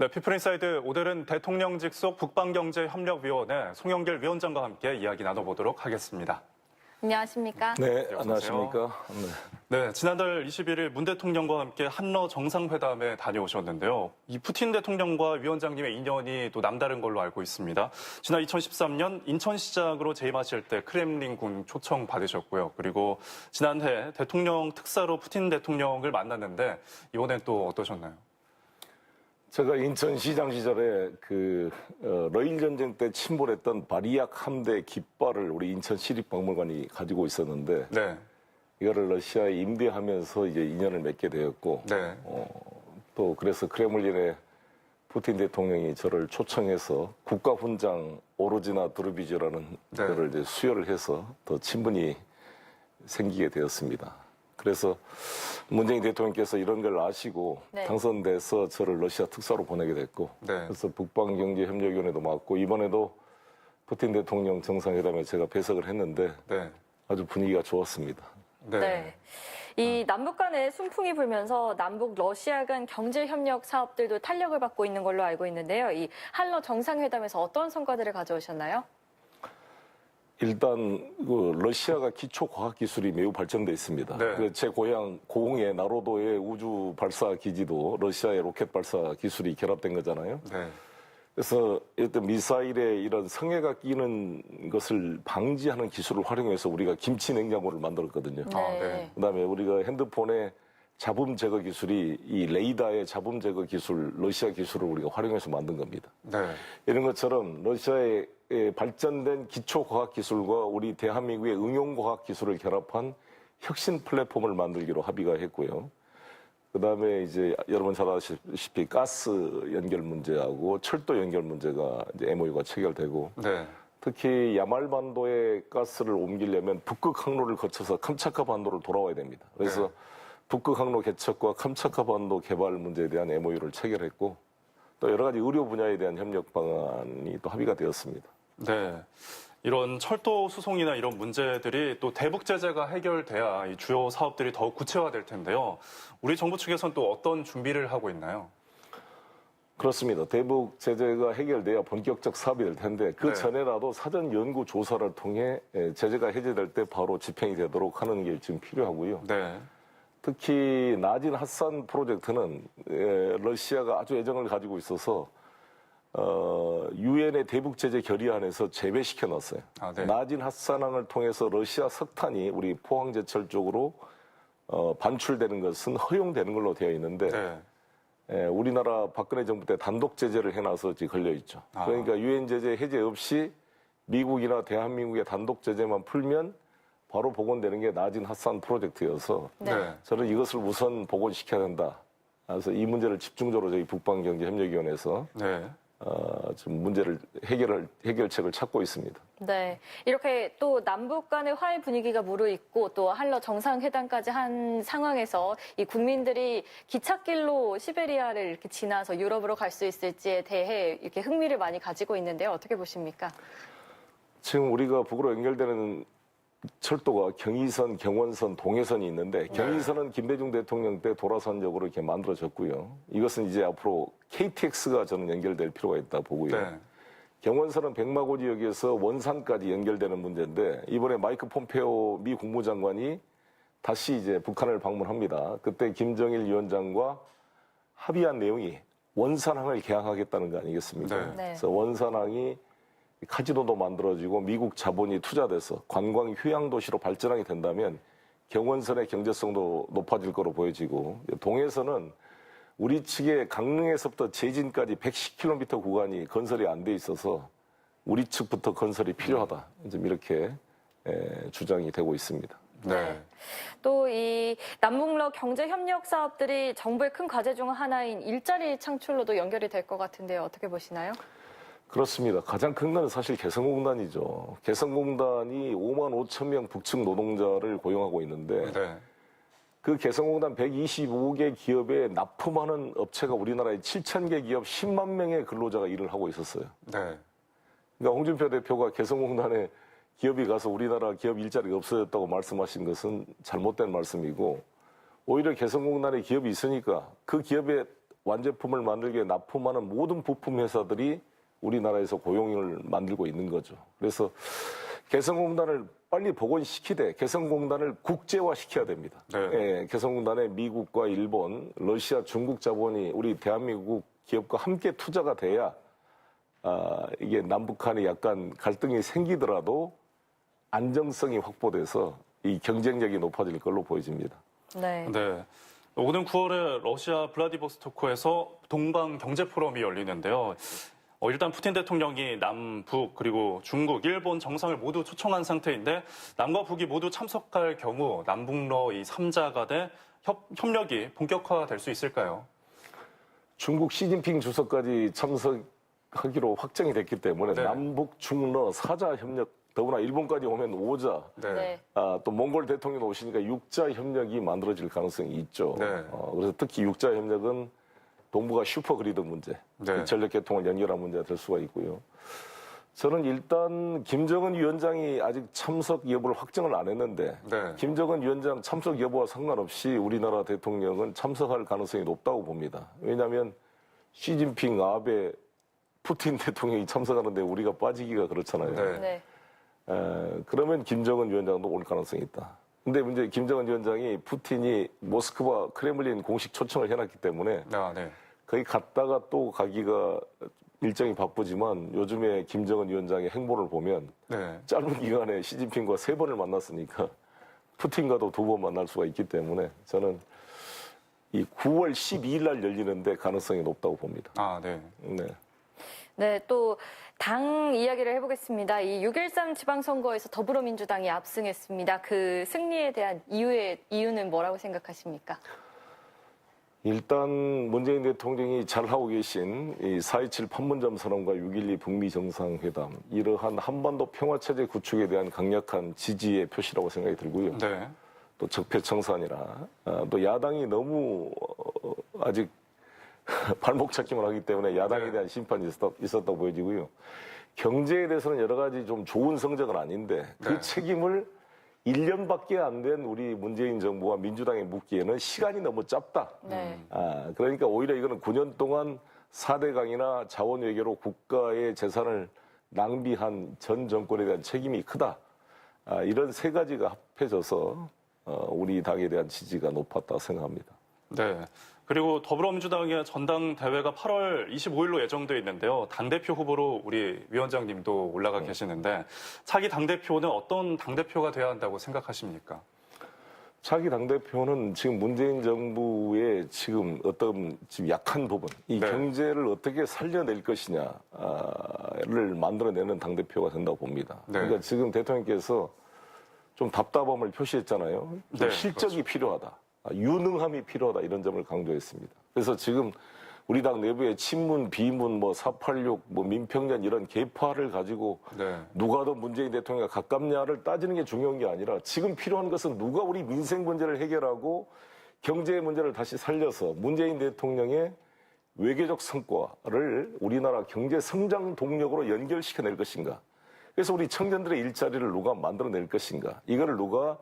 네, 피플인사이드 오늘은 대통령 직속 북방경제협력위원회 송영길 위원장과 함께 이야기 나눠보도록 하겠습니다. 안녕하십니까? 네, 어서 안녕하십니까. 네. 네, 지난달 21일 문 대통령과 함께 한러 정상회담에 다녀오셨는데요. 이 푸틴 대통령과 위원장님의 인연이 또 남다른 걸로 알고 있습니다. 지난 2013년 인천시장으로 재임하실 때 크렘린궁 초청 받으셨고요. 그리고 지난해 대통령 특사로 푸틴 대통령을 만났는데 이번엔 또 어떠셨나요? 제가 인천시장 시절에 그 어, 러일 전쟁 때 침몰했던 바리약 함대 깃발을 우리 인천 시립박물관이 가지고 있었는데 네, 이거를 러시아에 임대하면서 이제 인연을 맺게 되었고 네, 또 그래서 크레물린에 푸틴 대통령이 저를 초청해서 국가훈장 오로지나 드루비즈라는 네. 거를 이제 수여를 해서 더 친분이 생기게 되었습니다. 그래서 문재인 대통령께서 이런 걸 아시고 네. 당선돼서 저를 러시아 특사로 보내게 됐고 네. 그래서 북방경제협력위원회도 맡고 이번에도 푸틴 대통령 정상회담에 제가 배석을 했는데 네, 아주 분위기가 좋았습니다. 네. 이 남북 간의 순풍이 불면서 남북 러시아 간 경제 협력 사업들도 탄력을 받고 있는 걸로 알고 있는데요. 이 한러 정상회담에서 어떤 성과들을 가져오셨나요? 일단 그 러시아가 기초 과학 기술이 매우 발전돼 있습니다. 네. 그제 고향 고흥의 나로도의 우주 발사 기지도 러시아의 로켓 발사 기술이 결합된 거잖아요. 네, 그래서 일단 미사일에 이런 성해가 끼는 것을 방지하는 기술을 활용해서 우리가 김치 냉장고를 만들었거든요. 아, 네. 그다음에 우리가 핸드폰의 잡음 제거 기술이 이 레이더의 잡음 제거 기술, 러시아 기술을 우리가 활용해서 만든 겁니다. 네, 이런 것처럼 러시아의 에, 발전된 기초 과학 기술과 우리 대한민국의 응용 과학 기술을 결합한 혁신 플랫폼을 만들기로 합의가 했고요. 그다음에 이제 여러분 잘 아시다시피 가스 연결 문제하고 철도 연결 문제가 이제 MOU가 체결되고 네, 특히 야말반도의 가스를 옮기려면 북극 항로를 거쳐서 캄차카 반도를 돌아와야 됩니다. 그래서 네. 북극 항로 개척과 캄차카 반도 개발 문제에 대한 MOU를 체결했고 또 여러 가지 의료 분야에 대한 협력 방안이 또 합의가 되었습니다. 네. 이런 철도 수송이나 이런 문제들이 또 대북 제재가 해결돼야 이 주요 사업들이 더욱 구체화될 텐데요. 우리 정부 측에서는 또 어떤 준비를 하고 있나요? 그렇습니다. 대북 제재가 해결돼야 본격적 사업이 될 텐데 그 네. 전에라도 사전 연구 조사를 통해 예, 제재가 해제될 때 바로 집행이 되도록 하는 게 지금 필요하고요. 네. 특히 나진 핫산 프로젝트는 에, 러시아가 아주 애정을 가지고 있어서 어, 유엔의 대북 제재 결의안에서 재배시켜 놨어요. 아, 네. 나진 핫산항을 통해서 러시아 석탄이 우리 포항제철 쪽으로 어, 반출되는 것은 허용되는 걸로 되어 있는데 네. 에, 우리나라 박근혜 정부 때 단독 제재를 해놔서 지금 걸려 있죠. 아. 그러니까 유엔 제재 해제 없이 미국이나 대한민국의 단독 제재만 풀면 바로 복원되는 게 나진 핫산 프로젝트여서 네. 네. 저는 이것을 우선 복원시켜야 된다. 그래서 이 문제를 집중적으로 저희 북방경제협력위원회에서 네. 어, 좀 문제를 해결을 해결책을 찾고 있습니다. 네. 이렇게 또 남북 간의 화해 분위기가 무르익고 또 한러 정상회담까지 한 상황에서 이 국민들이 기찻길로 시베리아를 이렇게 지나서 유럽으로 갈 수 있을지에 대해 이렇게 흥미를 많이 가지고 있는데요. 어떻게 보십니까? 지금 우리가 북으로 연결되는 철도가 경의선, 경원선, 동해선이 있는데 경의선은 김대중 대통령 때 도라선역으로 이렇게 만들어졌고요. 이것은 이제 앞으로 KTX가 저는 연결될 필요가 있다 보고요. 네. 경원선은 백마고 지역에서 원산까지 연결되는 문제인데 이번에 마이크 폼페오 미 국무장관이 다시 이제 북한을 방문합니다. 그때 김정일 위원장과 합의한 내용이 원산항을 개항하겠다는 거 아니겠습니까? 네. 네. 그래서 원산항이 카지노도 만들어지고 미국 자본이 투자돼서 관광 휴양 도시로 발전하게 된다면 경원선의 경제성도 높아질 거로 보여지고 동해선은 우리 측의 강릉에서부터 제진까지 110km 구간이 건설이 안 돼 있어서 우리 측부터 건설이 필요하다. 좀 이렇게 에, 주장이 되고 있습니다. 네. 또 이 남북러 경제 협력 사업들이 정부의 큰 과제 중 하나인 일자리 창출로도 연결이 될 것 같은데요. 어떻게 보시나요? 그렇습니다. 가장 큰 건 사실 개성공단이죠. 개성공단이 5만 5천 명 북측 노동자를 고용하고 있는데 네. 그 개성공단 125개 기업에 납품하는 업체가 우리나라에 7천 개 기업 10만 명의 근로자가 일을 하고 있었어요. 네. 그러니까 홍준표 대표가 개성공단에 기업이 가서 우리나라 기업 일자리가 없어졌다고 말씀하신 것은 잘못된 말씀이고 오히려 개성공단에 기업이 있으니까 그 기업에 완제품을 만들기 위해 납품하는 모든 부품 회사들이 우리나라에서 고용을 만들고 있는 거죠. 그래서 개성공단을 빨리 복원시키되 개성공단을 국제화 시켜야 됩니다. 네. 예, 개성공단에 미국과 일본, 러시아, 중국 자본이 우리 대한민국 기업과 함께 투자가 돼야 아, 이게 남북한이 약간 갈등이 생기더라도 안정성이 확보돼서 이 경쟁력이 높아질 걸로 보여집니다. 네. 네. 오는 9월에 러시아 블라디보스토크에서 동방 경제 포럼이 열리는데요. 어, 일단 푸틴 대통령이 남북 그리고 중국, 일본 정상을 모두 초청한 상태인데 남과 북이 모두 참석할 경우 남북러 이 3자 간의 협, 협력이 본격화될 수 있을까요? 중국 시진핑 주석까지 참석하기로 확정이 됐기 때문에 네. 남북 중러 사자 협력 더구나 일본까지 오면 오자 네. 네. 아, 또 몽골 대통령 오시니까 육자 협력이 만들어질 가능성이 있죠. 네. 어, 그래서 특히 육자 협력은 동북아 슈퍼 그리드 문제, 네. 그 전력 개통을 연결한 문제가 될 수가 있고요. 저는 일단 김정은 위원장이 아직 참석 여부를 확정을 안 했는데 네. 김정은 위원장 참석 여부와 상관없이 우리나라 대통령은 참석할 가능성이 높다고 봅니다. 왜냐하면 시진핑, 아베, 푸틴 대통령이 참석하는데 우리가 빠지기가 그렇잖아요. 네. 네. 에, 그러면 김정은 위원장도 올 가능성이 있다. 근데 문제 김정은 위원장이 푸틴이 모스크바 크렘린 공식 초청을 해놨기 때문에 아, 네. 거기 갔다가 또 가기가 일정이 바쁘지만 요즘에 김정은 위원장의 행보를 보면 네. 짧은 기간에 시진핑과 세 번을 만났으니까 푸틴과도 두 번 만날 수가 있기 때문에 저는 이 9월 12일 날 열리는데 가능성이 높다고 봅니다. 아, 네. 네. 네, 또 당 이야기를 해보겠습니다. 이 6.13 지방선거에서 더불어민주당이 압승했습니다. 그 승리에 대한 이유의, 이유는 뭐라고 생각하십니까? 일단 문재인 대통령이 잘 하고 계신 이4.27 판문점 선언과 6.12 북미 정상회담 이러한 한반도 평화체제 구축에 대한 강력한 지지의 표시라고 생각이 들고요. 네. 또 적폐청산이라 아, 또 야당이 너무 어, 아직 발목 잡기만 하기 때문에 야당에 네. 대한 심판이 있었다, 있었다고 보여지고요. 경제에 대해서는 여러 가지 좀 좋은 성적은 아닌데 그 네. 책임을 1년밖에 안 된 우리 문재인 정부와 민주당에 묻기에는 시간이 너무 짧다. 네. 아, 그러니까 오히려 이거는 9년 동안 4대 강이나 자원 외교로 국가의 재산을 낭비한 전 정권에 대한 책임이 크다. 아, 이런 세 가지가 합해져서 어, 우리 당에 대한 지지가 높았다 생각합니다. 네. 그리고 더불어민주당의 전당대회가 8월 25일로 예정돼 있는데요. 당대표 후보로 우리 위원장님도 올라가 계시는데 차기 당대표는 어떤 당대표가 돼야 한다고 생각하십니까? 차기 당대표는 지금 문재인 정부의 지금 어떤 지금 약한 부분, 이 네. 경제를 어떻게 살려낼 것이냐를 만들어내는 당대표가 된다고 봅니다. 네. 그러니까 지금 대통령께서 좀 답답함을 표시했잖아요. 좀 네, 그렇죠. 실적이 필요하다. 아, 유능함이 필요하다. 이런 점을 강조했습니다. 그래서 지금 우리 당 내부에 친문, 비문, 뭐 486, 뭐 민평년 이런 계파를 가지고 네. 누가 더 문재인 대통령과 가깝냐를 따지는 게 중요한 게 아니라 지금 필요한 것은 누가 우리 민생 문제를 해결하고 경제 문제를 다시 살려서 문재인 대통령의 외교적 성과를 우리나라 경제 성장 동력으로 연결시켜낼 것인가. 그래서 우리 청년들의 일자리를 누가 만들어낼 것인가. 이거를 누가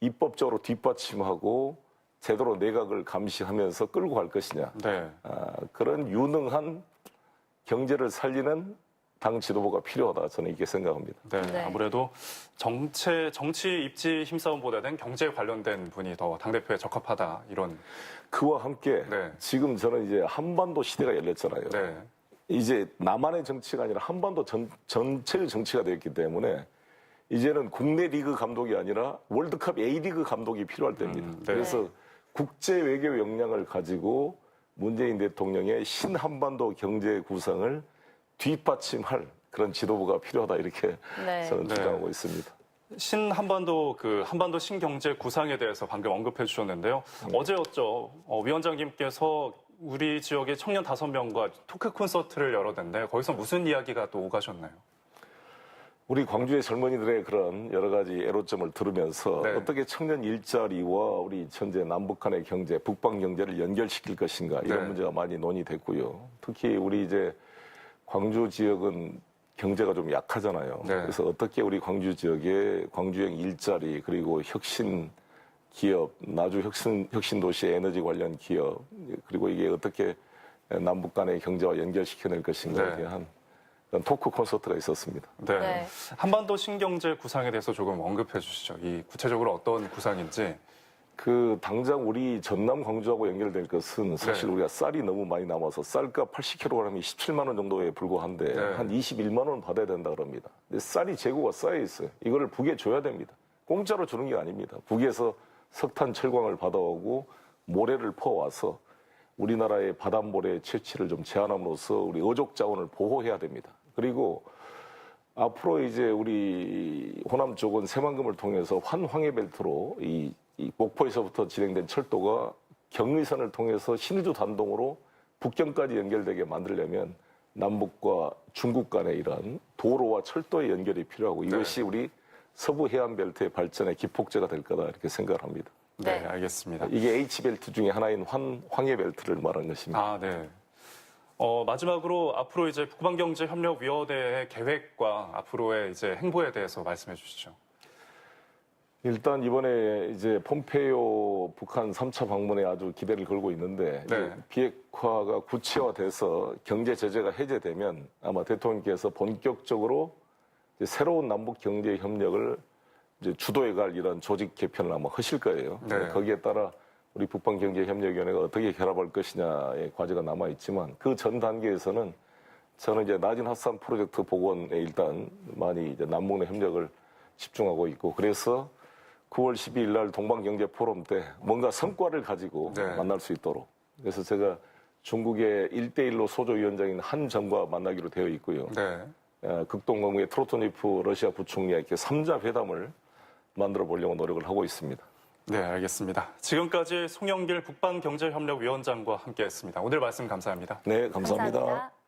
입법적으로 뒷받침하고 제대로 내각을 감시하면서 끌고 갈 것이냐. 네. 아, 그런 유능한 경제를 살리는 당 지도부가 필요하다 저는 이렇게 생각합니다. 네. 네. 아무래도 정체, 정치 입지 힘싸움보다는 경제 관련된 분이 더 당 대표에 적합하다. 이런. 그와 함께 네. 지금 저는 이제 한반도 시대가 열렸잖아요. 네. 이제 남한의 정치가 아니라 한반도 전, 전체의 정치가 되었기 때문에 이제는 국내 리그 감독이 아니라 월드컵 A리그 감독이 필요할 때입니다. 음, 네. 그래서 국제 외교 역량을 가지고 문재인 대통령의 신한반도 경제 구상을 뒷받침할 그런 지도부가 필요하다 이렇게 네. 저는 네. 주장하고 있습니다. 신한반도 그 한반도 신경제 구상에 대해서 방금 언급해 주셨는데요. 어제였죠. 어, 위원장님께서 우리 지역의 청년 다섯 명과 토크 콘서트를 열었는데 거기서 무슨 이야기가 또 오가셨나요? 우리 광주의 젊은이들의 그런 여러 가지 애로점을 들으면서 네. 어떻게 청년 일자리와 우리 현재 남북한의 경제, 북방 경제를 연결시킬 것인가 이런 네. 문제가 많이 논의됐고요. 특히 우리 이제 광주 지역은 경제가 좀 약하잖아요. 네. 그래서 어떻게 우리 광주 지역의 광주형 일자리 그리고 혁신 기업, 나주 혁신 혁신 도시 에너지 관련 기업 그리고 이게 어떻게 남북 간의 경제와 연결시켜낼 것인가에 네. 대한 토크 콘서트가 있었습니다. 네. 네. 한반도 신경제 구상에 대해서 조금 언급해 주시죠. 이 구체적으로 어떤 구상인지. 그 당장 우리 전남 광주하고 연결될 것은 사실 네. 우리가 쌀이 너무 많이 남아서 쌀값 80kg이 17만 원 정도에 불과한데 네. 한 21만 원 받아야 된다 그럽니다. 근데 쌀이 재고가 쌓여 있어요. 이거를 북에 줘야 됩니다. 공짜로 주는 게 아닙니다. 북에서 석탄 철광을 받아오고 모래를 퍼와서 우리나라의 바닷모래 채취를 좀 제한함으로써 우리 어족 자원을 보호해야 됩니다. 그리고 앞으로 이제 우리 호남 쪽은 새만금을 통해서 환황해 벨트로 이, 이 목포에서부터 진행된 철도가 경의선을 통해서 신의주 단동으로 북경까지 연결되게 만들려면 남북과 중국 간의 이런 도로와 철도의 연결이 필요하고 이것이 우리 서부 해안 벨트의 발전의 기폭제가 될 거다 이렇게 생각을 합니다. 네, 네. 알겠습니다. 이게 H 벨트 중에 하나인 환, 황해 벨트를 말하는 것입니다. 아, 네. 어, 마지막으로 앞으로 이제 북방경제협력위원회의 계획과 앞으로의 이제 행보에 대해서 말씀해 주시죠. 일단 이번에 이제 폼페이오 북한 3차 방문에 아주 기대를 걸고 있는데 네. 비핵화가 구체화돼서 경제 제재가 해제되면 아마 대통령께서 본격적으로 새로운 남북 경제 협력을 이제 주도해 갈 이런 조직 개편을 아마 하실 거예요. 네. 거기에 따라 우리 북방경제협력위원회가 어떻게 결합할 것이냐의 과제가 남아 있지만 그 전 단계에서는 저는 이제 낮은 핫산 프로젝트 복원에 일단 많이 이제 남북 내 협력을 집중하고 있고 그래서 9월 12일 날 동방경제 포럼 때 뭔가 성과를 가지고 네. 만날 수 있도록 그래서 제가 중국의 1대1로 소조위원장인 한 정과 만나기로 되어 있고요. 네. 어, 극동강국의 트로토니프 러시아 부총리와 이렇게 3자 회담을 만들어 보려고 노력을 하고 있습니다. 네, 알겠습니다. 지금까지 송영길 북방경제협력위원장과 함께했습니다. 오늘 말씀 감사합니다. 네, 감사합니다. 감사합니다.